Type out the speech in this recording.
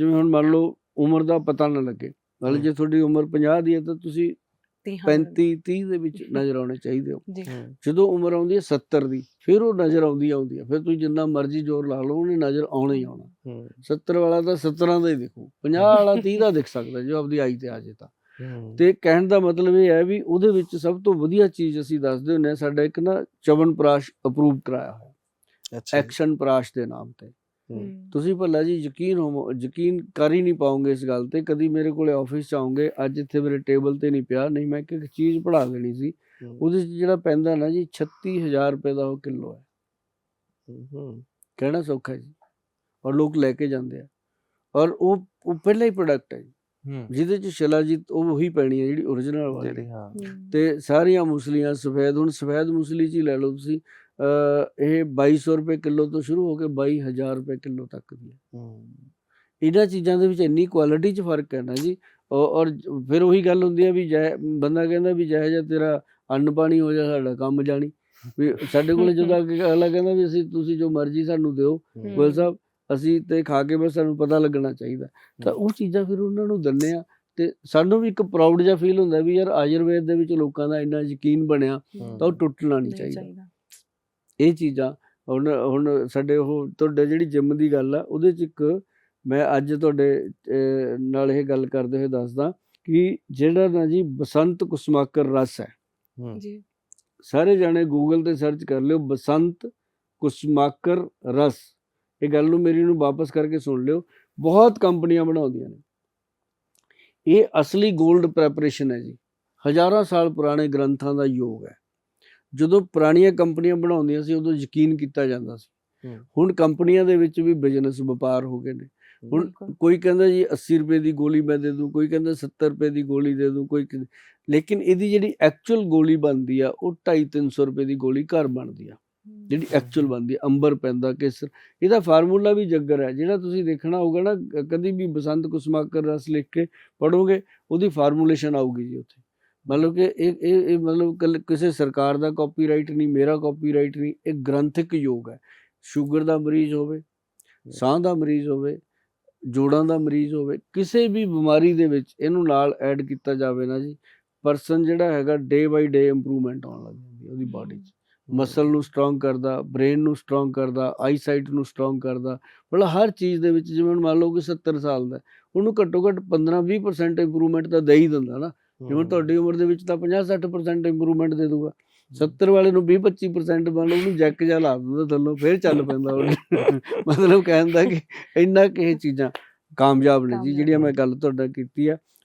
ਜਿਵੇਂ ਹੁਣ ਮੰਨ ਲਓ ਉਮਰ ਦਾ ਪਤਾ ਨਾ ਲੱਗੇ ਮਤਲਬ ਹਮ। ਜੇ ਤੁਹਾਡੀ ਉਮਰ 50 ਦੀ ਹੈ ਤਾਂ ਤੁਸੀਂ ਤੀਹਾਂ 35 30 ਦੇ ਵਿੱਚ ਨਜ਼ਰ ਆਉਣੇ ਚਾਹੀਦੇ ਹੋ। ਜਦੋਂ ਉਮਰ ਆਉਂਦੀ ਹੈ 70 ਦੀ ਫਿਰ ਉਹ ਨਜ਼ਰ ਆਉਂਦੀ ਆਉਂਦੀ ਹੈ ਫਿਰ ਤੁਸੀਂ ਜਿੰਨਾ ਮਰਜ਼ੀ ਜ਼ੋਰ ਲਾ ਲਓ ਉਹਨੇ ਨਜ਼ਰ ਆਉਣਾ ਹੀ ਆਉਣਾ। ਹੂੰ। 70 ਵਾਲਾ ਤਾਂ 17 ਦਾ ਹੀ ਦਿਖੂ 50 ਵਾਲਾ 30 ਦਾ ਦਿਖ ਸਕਦਾ ਜੋ ਆਪਦੀ ਆਈ ਤੇ ਆ ਜੇ ਤਾਂ। ਤੇ ਕਹਿਣ ਦਾ ਮਤਲਬ ਇਹ ਹੈ ਵੀ ਉਹਦੇ ਵਿੱਚ ਸਭ ਤੋਂ ਵਧੀਆ ਚੀਜ਼ ਅਸੀਂ ਦੱਸਦੇ ਹੁੰਦੇ ਹਾਂ ਸਾਡਾ ਇੱਕ ਨਾ ਚਵਨ ਪ੍ਰਾਸ਼ ਅਪਰੂਵ ਕਰਾਇਆ ਹੋਇਆ। ਐਕਸ਼ਨ ਪ੍ਰਾਸ਼ ਦੇ ਨਾਮ ਤੇ। ਤੁਸੀਂ ਭੱਲਾ ਜੀ ਯਕੀਨ ਹੋ ਯਕੀਨ ਕਰ ਹੀ ਨਹੀਂ ਪਾਓਗੇ ਇਸ ਗੱਲ ਤੇ ਕਦੀ ਮੇਰੇ ਕੋਲੇ ਆਫਿਸ ਚ ਆਉਂਗੇ ਅੱਜ ਇੱਥੇ ਮੇਰੇ ਟੇਬਲ ਤੇ ਨਹੀਂ ਪਿਆ ਨਹੀਂ ਮੈਂ ਇੱਕ ਇੱਕ ਚੀਜ਼ ਪੜਾ ਦੇਣੀ ਸੀ। ਉਹਦੇ ਚ ਜਿਹੜਾ ਪੈਂਦਾ ਨਾ ਜੀ 36000 ਰੁਪਏ ਦਾ ਉਹ ਕਿਲੋ ਹੈ। ਕਹਿਣਾ ਸੌਖਾ ਜੀ। ਔਰ ਲੋਕ ਲੈ ਕੇ ਜਾਂਦੇ ਆ। ਔਰ ਉਹ ਉਹ ਪਹਿਲਾ ਹੀ ਪ੍ਰੋਡਕਟ ਹੈ ਜਿਹਦੇ ਚ ਸ਼ਿਲਾਜੀਤ ਉਹ ਉਹੀ ਪੈਣੀ ਹੈ ਜਿਹੜੀ origignal ਵਾਲੀ। ਤੇ ਸਾਰੀਆਂ ਮੁਸਲੀਆਂ ਸਫੈਦ ਹੁਣ ਸਫੈਦ ਮੁਸਲੀ ਚ ਹੀ ਲੈ ਲਓ ਤੁਸੀਂ। ਇਹ 2200 ਰੁਪਏ ਕਿਲੋ ਤੋਂ ਸ਼ੁਰੂ ਹੋ ਕੇ 22000 ਰੁਪਏ ਕਿਲੋ ਤੱਕ ਦੀ ਹੈ। ਇਹਨਾਂ ਚੀਜ਼ਾਂ ਦੇ ਵਿੱਚ ਇੰਨੀ ਕੁਆਲਿਟੀ 'ਚ ਫ਼ਰਕ ਹੈ ਨਾ ਜੀ ਔਰ ਜ- ਫਿਰ ਉਹੀ ਗੱਲ ਹੁੰਦੀ ਹੈ ਵੀ ਜੈ ਬੰਦਾ ਕਹਿੰਦਾ ਵੀ ਜਿਹੋ ਜਿਹਾ ਤੇਰਾ ਅੰਨ ਪਾਣੀ ਹੋ ਜਾ ਸਾਡਾ ਕੰਮ ਜਾਣੀ। ਵੀ ਸਾਡੇ ਕੋਲੇ ਜਦੋਂ ਅੱਗੇ ਅਗਲਾ ਕਹਿੰਦਾ ਵੀ ਅਸੀਂ ਤੁਸੀਂ ਜੋ ਮਰਜ਼ੀ ਸਾਨੂੰ ਦਿਓ ਹੂੰ, ਗੋਇਲ ਸਾਹਿਬ ਅਸੀਂ ਤੇ ਖਾ ਕੇ ਬਸ ਸਾਨੂੰ ਪਤਾ ਲੱਗਣਾ ਚਾਹੀਦਾ। ਤਾਂ ਉਹ ਚੀਜ਼ਾਂ ਫਿਰ ਉਹਨਾਂ ਨੂੰ ਦਿੰਦੇ ਆ ਤੇ ਸਾਨੂੰ ਵੀ ਇੱਕ ਪ੍ਰਾਊਡ ਜਿਹਾ ਫੀਲ ਹੁੰਦਾ ਵੀ ਯਾਰ ਆਯੁਰਵੇਦ ਦੇ ਵਿੱਚ ਲੋਕਾਂ ਦਾ ਇੰਨਾ ਯਕੀਨ ਬਣਿਆ ਤਾਂ ਉਹ ਟੁੱਟਣਾ ਨਹੀਂ ਚਾਹੀਦਾ। ਇਹ ਚੀਜ਼ਾਂ ਹੁਣ ਹੁਣ ਸਾਡੇ ਉਹ ਤੁਹਾਡੇ ਜਿਹੜੀ ਜਿਮ ਦੀ ਗੱਲ ਆ ਉਹਦੇ ਚ ਇੱਕ ਮੈਂ ਅੱਜ ਤੁਹਾਡੇ ਨਾਲ ਇਹ ਗੱਲ ਕਰਦੇ ਹੋਏ ਦੱਸਦਾ ਕਿ ਜਿਹੜਾ ਨਾ ਜੀ ਬਸੰਤ ਕੁਸਮਾਕਰ ਰਸ ਹੈ। ਹੂੰ। ਜੀ। ਸਾਰੇ ਜਾਣੇ ਗੂਗਲ ਤੇ ਸਰਚ ਕਰ ਲਿਓ ਬਸੰਤ ਕੁਸਮਾਕਰ ਰਸ। ਇਹ ਗੱਲ ਨੂੰ ਮੇਰੀ ਨੂੰ ਵਾਪਸ ਕਰਕੇ ਸੁਣ ਲਿਓ। ਬਹੁਤ ਕੰਪਨੀਆਂ ਬਣਾਉਂਦੀਆਂ ਨੇ। ਇਹ ਅਸਲੀ 골ਡ ਪ੍ਰੈਪਰੇਸ਼ਨ ਹੈ ਜੀ। ਹਜ਼ਾਰਾਂ ਸਾਲ ਪੁਰਾਣੇ ਗ੍ਰੰਥਾਂ ਦਾ ਯੋਗ ਹੈ। ਜਦੋਂ ਪੁਰਾਣੀਆਂ ਕੰਪਨੀਆਂ ਬਣਾਉਂਦੀਆਂ ਸੀ ਉਦੋਂ ਯਕੀਨ ਕੀਤਾ ਜਾਂਦਾ ਸੀ। ਹੁਣ ਕੰਪਨੀਆਂ ਦੇ ਵਿੱਚ ਵੀ ਬਿਜ਼ਨਸ ਵਪਾਰ ਹੋ ਗਏ ਨੇ। ਹੁਣ। ਕੋਈ ਕਹਿੰਦਾ ਜੀ 80 ਰੁਪਏ ਦੀ ਗੋਲੀ ਮੈਂ ਦੇ ਦੂੰ ਕੋਈ ਕਹਿੰਦਾ 70 ਰੁਪਏ ਦੀ ਗੋਲੀ ਦੇ ਦੂੰ ਕੋਈ ਲੇਕਿਨ ਇਹਦੀ ਜਿਹੜੀ ਐਕਚੁਅਲ ਗੋਲੀ ਬਣਦੀ ਆ ਉਹ 2.5 300 ਰੁਪਏ ਦੀ ਗੋਲੀ ਘਰ ਬਣਦੀ ਆ। ਜਿਹੜੀ ਐਕਚੁਅਲ ਬਣਦੀ ਆ ਅੰਬਰ ਪੈਂਦਾ ਕੇਸਰ। ਇਹਦਾ ਫਾਰਮੂਲਾ ਵੀ ਜੱਗਰ ਹੈ ਜਿਹੜਾ ਤੁਸੀਂ ਦੇਖਣਾ ਹੋਊਗਾ ਨਾ ਕਦੀ ਵੀ ਬਸੰਤ ਕੁਸਮਾਕਰ ਰਸ ਲਿਖ ਕੇ ਪੜੋਗੇ ਉਹਦੀ ਫਾਰਮੂਲੇਸ਼ਨ ਆਊਗੀ ਜੀ ਉੱਥੇ। ਮਤਲਬ ਕਿ ਇਹ ਇਹ ਇਹ ਮਤਲਬ ਕਿਸੇ ਸਰਕਾਰ ਦਾ ਕਾਪੀਰਾਈਟ ਨਹੀਂ ਮੇਰਾ ਕਾਪੀਰਾਈਟ ਨਹੀਂ ਇਹ ਗ੍ਰੰਥਿਕ ਯੋਗ ਹੈ। ਸ਼ੂਗਰ ਦਾ ਮਰੀਜ਼ ਹੋਵੇ ਸਾਹ ਦਾ ਮਰੀਜ਼ ਹੋਵੇ ਜੋੜਾਂ ਦਾ ਮਰੀਜ਼ ਹੋਵੇ ਕਿਸੇ ਵੀ ਬਿਮਾਰੀ ਦੇ ਵਿੱਚ ਇਹਨੂੰ ਨਾਲ ਐਡ ਕੀਤਾ ਜਾਵੇ ਨਾ ਜੀ ਪਰਸਨ ਜਿਹੜਾ ਹੈਗਾ ਡੇ ਬਾਈ ਡੇ ਇੰਪਰੂਵਮੈਂਟ ਆਉਣ ਲੱਗ ਜਾਂਦੀ ਹੈ ਉਹਦੀ ਬਾਡੀ 'ਚ। ਮਸਲ ਨੂੰ ਸਟਰੋਂਗ ਕਰਦਾ ਬ੍ਰੇਨ ਨੂੰ ਸਟਰੋਂਗ ਕਰਦਾ ਆਈਸਾਈਟ ਨੂੰ ਸਟਰੋਂਗ ਕਰਦਾ। ਮਤਲਬ ਹਰ ਚੀਜ਼ ਦੇ ਵਿੱਚ ਜਿਵੇਂ ਮੰਨ ਲਓ ਕਿ 70 ਸਾਲ ਦਾ ਉਹਨੂੰ ਘੱਟੋ ਘੱਟ 15-20% ਇੰਪਰੂਵਮੈਂਟ ਤਾਂ ਦੇ ਹੀ ਦਿੰਦਾ ਨਾ। ਜਿਵੇਂ ਤੁਹਾਡੀ ਉਮਰ ਦੇ ਵਿੱਚ ਤਾਂ 50-60% ਇੰਪਰੂਵਮੈਂਟ ਦੇ ਦੂਗਾ। 70 ਵਾਲੇ ਨੂੰ 20-25% ਮੰਨ ਲਓ ਉਹਨੂੰ ਜੈਕ ਜਿਹਾ ਲਾ ਦਿੰਦਾ ਥੱਲੋਂ ਫਿਰ ਚੱਲ ਪੈਂਦਾ ਉਹ ਮਤਲਬ ਕਹਿਣ ਦਾ ਕਿ ਇੰਨਾ ਕਿ ਇਹ ਚੀਜ਼ਾਂ ਕਾਮਯਾਬ ਨੇ ਜੀ ਜਿਹੜੀਆਂ ਮੈਂ। ਗੱਲ ਤੁਹਾਡਾ ਕੀਤੀ ਆ।